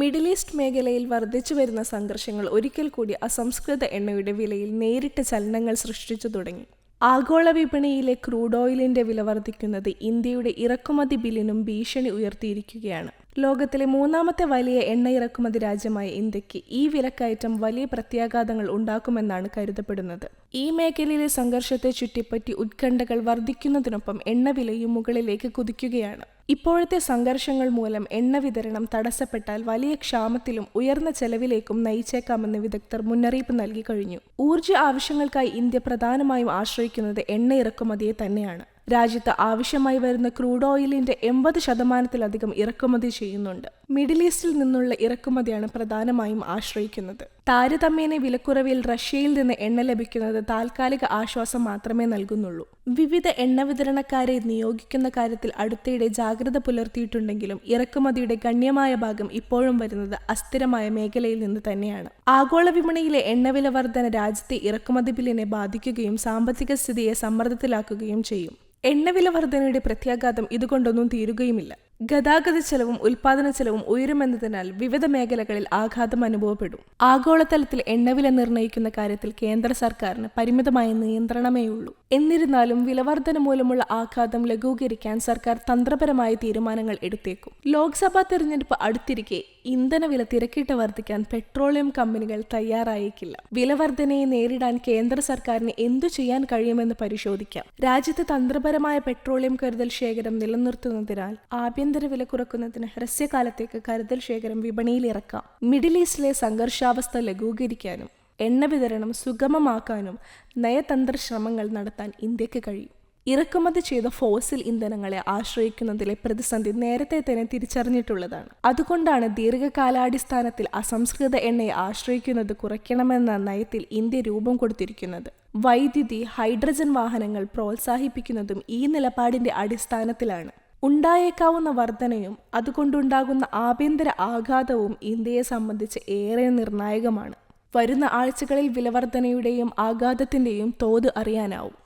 Middle east മേഖലയിൽ വർദ്ധിച്ചു വരുന്ന സംഘർഷങ്ങൾ ഒരിക്കൽ കൂടി അസംസ്കൃത എണ്ണയുടെ വിലയിൽ നേരിട്ട് ചലനങ്ങൾ സൃഷ്ടിച്ചു തുടങ്ങി. ആഗോള വിപണിയിലെ ക്രൂഡ് ഓയിലിന്റെ വില വർദ്ധിക്കുന്നത് ഇന്ത്യയുടെ ഇറക്കുമതി ബില്ലിനും ഭീഷണി ഉയർത്തിയിരിക്കുകയാണ്. ലോകത്തിലെ മൂന്നാമത്തെ വലിയ എണ്ണ ഇറക്കുമതി രാജ്യമായ ഇന്ത്യയ്ക്ക് ഈ വിലക്കയറ്റം വലിയ പ്രത്യാഘാതങ്ങൾ ഉണ്ടാക്കുമെന്നാണ് കരുതപ്പെടുന്നത്. ഈ മേഖലയിലെ സംഘർഷത്തെ ചുറ്റിപ്പറ്റി ഉത്കണ്ഠകൾ വർദ്ധിക്കുന്നതിനൊപ്പം എണ്ണവിലയും മുകളിലേക്ക് കുതിക്കുകയാണ്. ഇപ്പോഴത്തെ സംഘർഷങ്ങൾ മൂലം എണ്ണ വിതരണം തടസ്സപ്പെട്ടാൽ വലിയ ക്ഷാമത്തിലും ഉയർന്ന ചെലവിലേക്കും നയിച്ചേക്കാമെന്ന് വിദഗ്ധർ മുന്നറിയിപ്പ് നൽകി കഴിഞ്ഞു. ഊർജ ആവശ്യങ്ങൾക്കായി ഇന്ത്യ പ്രധാനമായും ആശ്രയിക്കുന്നത് എണ്ണ ഇറക്കുമതിയെ തന്നെയാണ്. രാജ്യത്ത് ആവശ്യമായി വരുന്ന ക്രൂഡ് ഓയിലിന്റെ എൺപത് ശതമാനത്തിലധികം ഇറക്കുമതി ചെയ്യുന്നുണ്ട്. മിഡിൽ ഈസ്റ്റിൽ നിന്നുള്ള ഇറക്കുമതിയാണ് പ്രധാനമായും ആശ്രയിക്കുന്നത്. താരതമ്യേന വിലക്കുറവിൽ റഷ്യയിൽ നിന്ന് എണ്ണ ലഭിക്കുന്നത് താൽക്കാലിക ആശ്വാസം മാത്രമേ നൽകുന്നുള്ളൂ. വിവിധ എണ്ണ വിതരണക്കാരെ നിയോഗിക്കുന്ന കാര്യത്തിൽ അടുത്തിടെ ജാഗ്രത പുലർത്തിയിട്ടുണ്ടെങ്കിലും ഇറക്കുമതിയുടെ ഗണ്യമായ ഭാഗം ഇപ്പോഴും വരുന്നത് അസ്ഥിരമായ മേഖലയിൽ നിന്ന് തന്നെയാണ്. ആഗോള വിപണിയിലെ എണ്ണവില വർധന രാജ്യത്തെ ഇറക്കുമതി ബില്ലിനെ ബാധിക്കുകയും സാമ്പത്തിക സ്ഥിതിയെ സമ്മർദ്ദത്തിലാക്കുകയും ചെയ്യും. എണ്ണവില വർധനയുടെ പ്രത്യാഘാതം ഇതുകൊണ്ടൊന്നും തീരുകയുമില്ല. ഗതാഗത ചെലവും ഉൽപാദന ചെലവും ഉയരുമെന്നതിനാൽ വിവിധ മേഖലകളിൽ ആഘാതം അനുഭവപ്പെടും. ആഗോളതലത്തിൽ എണ്ണവില നിർണയിക്കുന്ന കാര്യത്തിൽ കേന്ദ്ര സർക്കാരിന് പരിമിതമായ നിയന്ത്രണമേയുള്ളൂ എന്നിരുന്നാലും വിലവർധന മൂലമുള്ള ആഘാതം ലഘൂകരിക്കാൻ സർക്കാർ തന്ത്രപരമായ തീരുമാനങ്ങൾ എടുത്തേക്കും. ലോക്സഭാ തെരഞ്ഞെടുപ്പ് അടുത്തിരിക്കെ ഇന്ധനവില തിരക്കിട്ട് വർദ്ധിക്കാൻ പെട്രോളിയം കമ്പനികൾ തയ്യാറായേക്കില്ല. വിലവർധനയെ നേരിടാൻ കേന്ദ്ര സർക്കാരിന് എന്തു ചെയ്യാൻ കഴിയുമെന്ന് പരിശോധിക്കാം. രാജ്യത്ത് തന്ത്രപരമായ പെട്രോളിയം കരുതൽ ശേഖരം നിലനിർത്തുന്നതിനാൽ ആഭ്യന്തര വില കുറക്കുന്നതിന് ഹ്രസ്വകാലത്തേക്ക് കരുതൽ ശേഖരം വിപണിയിൽ ഇറക്കാം. മിഡിൽ ഈസ്റ്റിലെ സംഘർഷാവസ്ഥ ലഘൂകരിക്കാനും എണ്ണ വിതരണം സുഗമമാക്കാനും നയതന്ത്ര ശ്രമങ്ങൾ നടത്താൻ ഇന്ത്യയ്ക്ക് കഴിയും. ഇറക്കുമതി ചെയ്ത ഫോസിൽ ഇന്ധനങ്ങളെ ആശ്രയിക്കുന്നതിലെ പ്രതിസന്ധി നേരത്തെ തന്നെ തിരിച്ചറിഞ്ഞിട്ടുള്ളതാണ്. അതുകൊണ്ടാണ് ദീർഘകാലാടിസ്ഥാനത്തിൽ അസംസ്കൃത എണ്ണയെ ആശ്രയിക്കുന്നത് കുറയ്ക്കണമെന്ന നയത്തിൽ ഇന്ത്യ രൂപം കൊടുത്തിരിക്കുന്നത്. വൈദ്യുതി ഹൈഡ്രജൻ വാഹനങ്ങൾ പ്രോത്സാഹിപ്പിക്കുന്നതും ഈ നിലപാടിന്റെ അടിസ്ഥാനത്തിലാണ്. ഉണ്ടായേക്കാവുന്ന വർധനയും അതുകൊണ്ടുണ്ടാകുന്ന ആഭ്യന്തര ആഘാതവും ഇന്ത്യയെ സംബന്ധിച്ച് ഏറെ നിർണായകമാണ്. വരുന്ന ആഴ്ചകളിൽ വിലവർധനയുടെയും ആഘാതത്തിന്റെയും തോത് അറിയാനാവും.